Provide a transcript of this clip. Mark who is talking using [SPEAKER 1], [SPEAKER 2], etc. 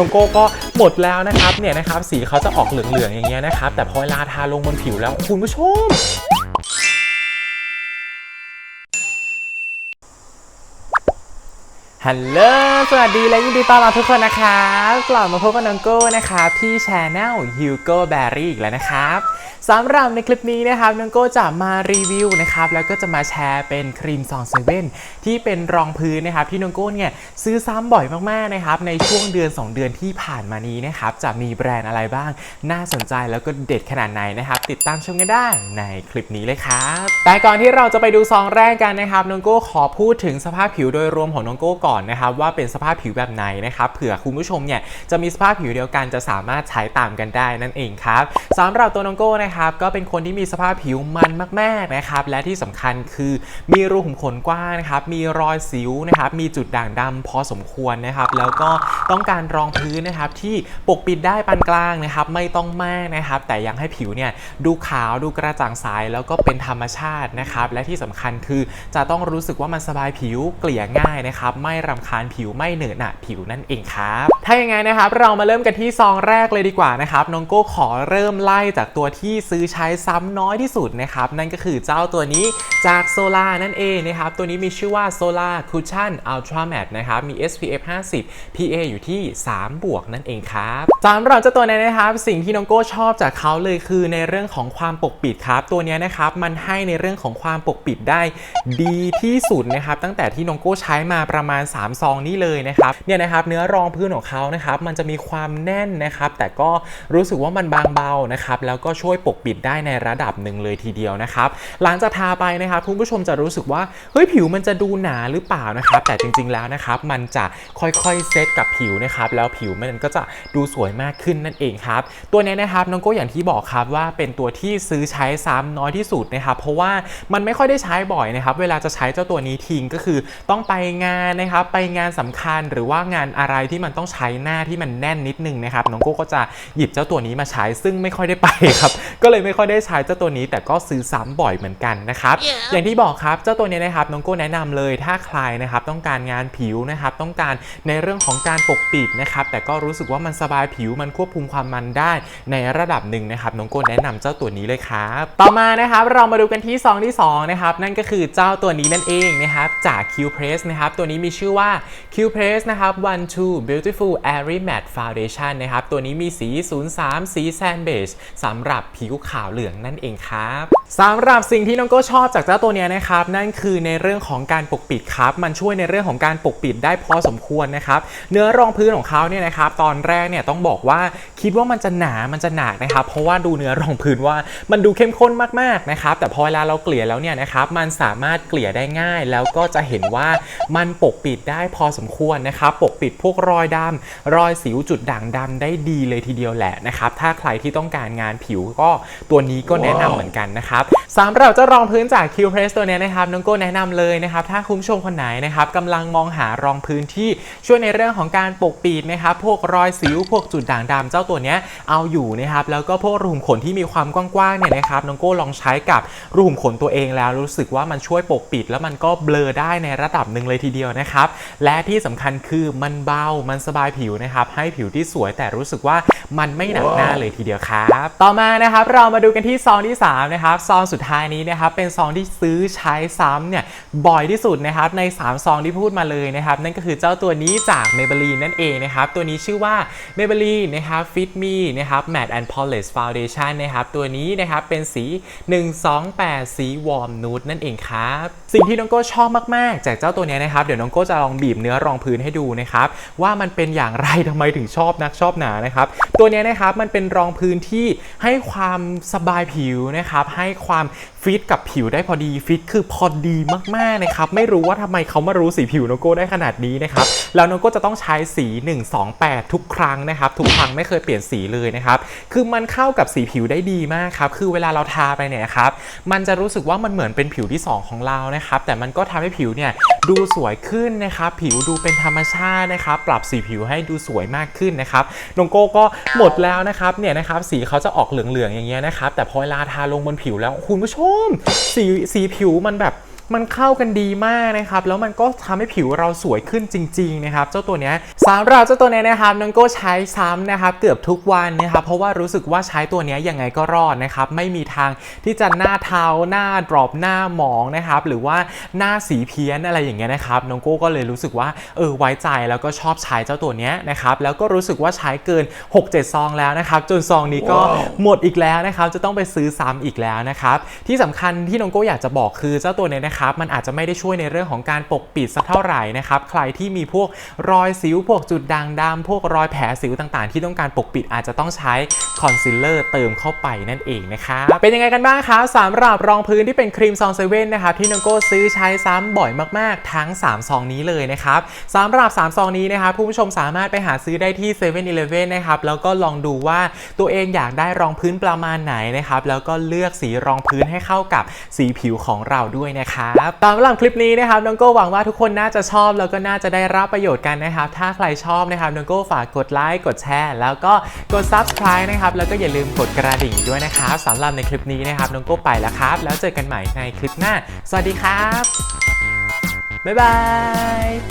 [SPEAKER 1] น้องโก้ก็หมดแล้วนะครับเนี่ยนะครับสีเขาจะออกเหลืองๆอย่างเงี้ยนะครับแต่พอเวลาทาลงบนผิวแล้วคุณผู้ชม ฮัลโหล สวัสดีและยินดีต้อนรับทุกคนนะครับกลับมาพบกับน้องโก้นะครับที่ช anel Hugo Berry อีกแล้วนะครับสำหรับในคลิปนี้นะครับน้องโก้จะมารีวิวนะครับแล้วก็จะมาแชร์เป็นครีมซองเซเว่นที่เป็นรองพื้นนะครับที่น้องโก้เนี่ยซื้อซ้ำบ่อยมากๆนะครับในช่วงเดือน 2 เดือนที่ผ่านมานี้นะครับจะมีแบรนด์อะไรบ้าง น่าสนใจแล้วก็เด็ดขนาดไหนนะครับติดตามชมกันได้ในคลิปนี้เลยครับแต่ก่อนที่เราจะไปดูซองแรกกันนะครับน้องโก้ขอพูดถึงสภาพผิวโดยรวมของน้องโก้ก่อนนะครับว่าเป็นสภาพผิวแบบไหนนะครับเผื่อคุณผู้ชมเนี่ยจะมีสภาพผิวเดียวกันจะสามารถใช้ตามกันได้นั่นเองครับสำหรับตัวน้องโก้นะครับก็เป็นคนที่มีสภาพผิวมันมากๆนะครับและที่สำคัญคือมีรูขุมขนกว้างนะครับมีรอยสิวนะครับมีจุดด่างดำพอสมควรนะครับแล้วก็ต้องการรองพื้นนะครับที่ปกปิดได้ปานกลางนะครับไม่ต้องมากนะครับแต่ยังให้ผิวเนี่ยดูขาวดูกระจ่างใสแล้วก็เป็นธรรมชาตินะครับและที่สำคัญคือจะต้องรู้สึกว่ามันสบายผิวเกลี่ยง่ายนะครับไม่รำคาญผิวไม่เหนอะหนะผิวนั่นเองครับ ถ้าอย่างไงนะครับ เรามาเริ่มกันที่ซองแรกเลยดีกว่านะครับน้องโก้ขอเริ่มไล่จากตัวที่ซื้อใช้ซ้ำน้อยที่สุดนะครับนั่นก็คือเจ้าตัวนี้จากโซล่านั่นเองนะครับตัวนี้มีชื่อว่า Solar Cushion Ultra Matte นะครับมี SPF 50 PA อยู่ที่ 3 บวกนั่นเองครับสำหรับเจ้าตัวนี้นะครับสิ่งที่น้องโก้ชอบจากเขาเลยคือในเรื่องของความปกปิดครับตัวนี้นะครับมันให้ในเรื่องของความปกปิดได้ดีที่สุดนะครับตั้งแต่ที่น้องโก้ใช้มาประมาณ3 ซองนี้เลยนะครับเนี่ยนะครับเนื้อรองพื้นของเขานะครับมันจะมีความแน่นนะครับแต่ก็รู้สึกว่ามันบางเบานะครับแล้วก็ช่วยปกปิดได้ในระดับหนึ่งเลยทีเดียวนะครับหลังจากทาไปนะครับคุณผู้ชมจะรู้สึกว่าเฮ้ยผิวมันจะดูหนาหรือเปล่านะครับแต่จริงๆแล้วนะครับมันจะค่อยๆเซตกับผิวนะครับแล้วผิวมันก็จะดูสวยมากขึ้นนั่นเองครับตัวนี้นะครับน้องโก้อย่างที่บอกครับว่าเป็นตัวที่ซื้อใช้ซ้ำน้อยที่สุดนะครับเพราะว่ามันไม่ค่อยได้ใช้บ่อยนะครับเวลาจะใช้เจ้าตัวนี้ทิ้งก็คือต้องไปงานนะครับไปงานสำคัญหรือว่างานอะไรที่มันต้องใช้หน้าที่มันแน่นนิดนึงนะครับน้องโก้ก็จะหยิบเจ้าตัวนี้มาใช้ซึ่งไม่ค่อยได้ไปครับก็เลยไม่ค่อยได้ใช้เจ้าตัวนี้ แต่ก็ซื้อซ้ำบ่อยเหมือนกันนะครับอย่างที่บอกครับเจ้าตัวนี้นะครับน้องโก้แนะนำเลยถ้าใครนะครับต้องการงานผิวนะครับต้องการในเรื่องของการปกปิดนะครับแต่ก็รู้สึกว่ามันสบายผิวมันควบคุมความมันได้ในระดับหนึ่งนะครับน้องโก้แนะนำเจ้าตัวนี้เลยครับต่อมานะครับเรามาดูกันที่ซองที่สองนะครับนั่นก็คือเจ้าตัวนี้นั่นเองนะครับจาก Q Press นะครับตัวนี้มีชื่ออว่า Q Press นะครับ One Two Beautiful Airy Matte Foundation นะครับ ตัวนี้มีสี 03 สีแซนเบจสำหรับผิวขาวเหลืองนั่นเองครับ สำหรับสิ่งที่น้องโก้ชอบจากเจ้าตัวนี้นะครับ นั่นคือในเรื่องของการปกปิดครับ มันช่วยในเรื่องของการปกปิดได้พอสมควรนะครับ เนื้อรองพื้นของเขาเนี่ยนะครับ ตอนแรกเนี่ยต้องบอกว่าคิดว่ามันจะหนา มันจะหนักนะครับ เพราะว่าดูเนื้อรองพื้นว่ามันดูเข้มข้นมากๆนะครับ แต่พอเวลาเราเกลี่ยแล้วเนี่ยนะครับ มันสามารถเกลี่ยได้ง่าย แล้วก็จะเห็นว่ามันปกปิดได้พอสมควรนะครับ ปกปิดพวกรอยดำรอยสิวจุดด่างดำได้ดีเลยทีเดียวแหละนะครับ ถ้าใครที่ต้องการงานผิวก็ตัวนี้ก็แนะนำเหมือนกันนะครับสำหรับเจ้ารองพื้นจาก Q Press ตัวนี้นะครับน้องโก้แนะนำเลยนะครับถ้าคุณผู้ชมคนไหนนะครับกำลังมองหารองพื้นที่ช่วยในเรื่องของการปกปิดนะครับพวกรอยสิวพวกจุดด่างดำเจ้าตัวนี้เอาอยู่นะครับแล้วก็พวกรูขุมขนที่มีความกว้างๆเนี่ยนะครับน้องโก้ลองใช้กับรูขุมขนตัวเองแล้วรู้สึกว่ามันช่วยปกปิด แล้วมันก็เบลอได้ในระดับหนึ่งเลยทีเดียวนะครับและที่สำคัญคือมันเบามันสบายผิวนะครับให้ผิวที่สวยแต่รู้สึกว่า มันไม่หนักหน้าเลยทีเดียวครับ ต่อมานะครับเรามาดูกันที่ซองที่3นะครับซองสุดท้ายนี้นะครับเป็นซองที่ซื้อใช้ซ้ำเนี่ย บ่อยที่สุดนะครับใน 3 ซองที่พูดมาเลยนะครับนั่นก็คือเจ้าตัวนี้จาก Maybelline นั่นเองนะครับตัวนี้ชื่อว่า Maybelline นะครับ Fit Me นะครับ Matte and Polish Foundation นะครับตัวนี้นะครับเป็นสี 128 สี Warm Nude นั่นเองครับสิ่งที่น้องโก้ชอบมากๆ จากเจ้าตัวนี้นะครับเดี๋ยวน้องโก้จะลองบีบเนื้อรองพื้นให้ดูนะครับว่ามันเป็นอย่างไรทำไมถึงชอบนักชอบหนานะครับตัวนี้นะครับมันเป็นรองพื้นที่ให้ความสบายผิวนะครับให้ความฟิตกับผิวได้พอดีฟิตคือพอดีมากๆนะครับ ไม่รู้ว่าทำไมเขามารู้สีผิวน้องโก้ได้ขนาดนี้นะครับ แล้วน้องโก้จะต้องใช้สี 128 ทุกครั้งนะครับ ทุกครั้งไม่เคยเปลี่ยนสีเลยนะครับ คือมันเข้ากับสีผิวได้ดีมากครับ คือเวลาเราทาไปเนี่ยครับ มันจะรู้สึกว่ามันเหมือนเป็นผิวที่ 2 ของเรานะครับ แต่มันก็ทำให้ผิวเนี่ยดูสวยขึ้นนะครับผิวดูเป็นธรรมชาตินะครับปรับสีผิวให้ดูสวยมากขึ้นนะครับน้องโก้ก็หมดแล้วนะครับเนี่ยนะครับสีเขาจะออกเหลืองๆอย่างเงี้ยนะครับแต่พอเวลาทาลงบนผิวแล้วคุณผู้ชมสีสีผิวมันแบบ มันเข้ากันดีมากนะครับแล้วมันก็ทำให้ผิวเราสวยขึ้นจริงๆนะครับเจ้าตัวเนี้ยสำหรับเจ้าตัวเนี้ยนะครับน้องโก้ใช้ซ้ำนะครับเกือบทุกวันนะครับเพราะว่ารู้สึกว่าใช้ตัวเนี้ยยังไงก็รอดนะครับไม่มีทางที่จะหน้าเทาหน้าดรอปหน้าหมองนะครับหรือว่าหน้าสีเพี้ยนอะไรอย่างเงี้ยนะครับน้องโก้ก็เลยรู้สึกว่าเออไว้ใจแล้วก็ชอบใช้เจ้าตัวเนี้ยนะครับแล้วก็รู้สึกว่าใช้เกิน 6-7 ซองแล้วนะครับจนซองนี้ก็หมดอีกแล้วนะครับจะต้องไปซื้อซ้ำอีกแล้วนะครับที่สำคัญที่น้องโก้อยากจะบอกคือเจ้าตัวเนี้ยนะครับมันอาจจะไม่ได้ช่วยในเรื่องของการปกปิดสักเท่าไหร่นะครับใครที่มีพวกรอยสิวพวกจุดด่างดำพวกรอยแผลสิวต่างๆ ที่ต้องการปกปิดอาจจะต้องใช้คอนซีลเลอร์เติมเข้าไปนั่นเองนะครับเป็นยังไงกันบ้างครับสำหรับรองพื้นที่เป็นครีมซองเซเว่นนะครับที่น้องโก้ซื้อใช้ซ้ำบ่อยมากๆ ทั้ง 3 ซองนี้เลยนะครับสำหรับ 3 ซองนี้นะครับผู้ชมสามารถไปหาซื้อได้ที่7 e เ e ่ e อนะครับแล้วก็ลองดูว่าตัวเองอยากได้รองพื้นประมาณไหนนะครับแล้วก็เลือกสีรองพื้นให้เข้ากับสีผิวของเราด้วยนะครับตามหลังคลิปนี้นะครับน้องโก้หวังว่าทุกคนน่าจะชอบแล้วก็น่าจะได้รับประโยชน์กันนะครับ ถ้าใครชอบนะครับน้องโก้ฝากกดไลค์กดแชร์ แล้วก็กด subscribe นะครับแล้วก็อย่าลืมกดกระดิ่งด้วยนะครับสำหรับในคลิปนี้นะครับน้องโก้ไปแล้วครับ แล้วเจอกันใหม่ในคลิปหน้า สวัสดีครับบ๊ายบาย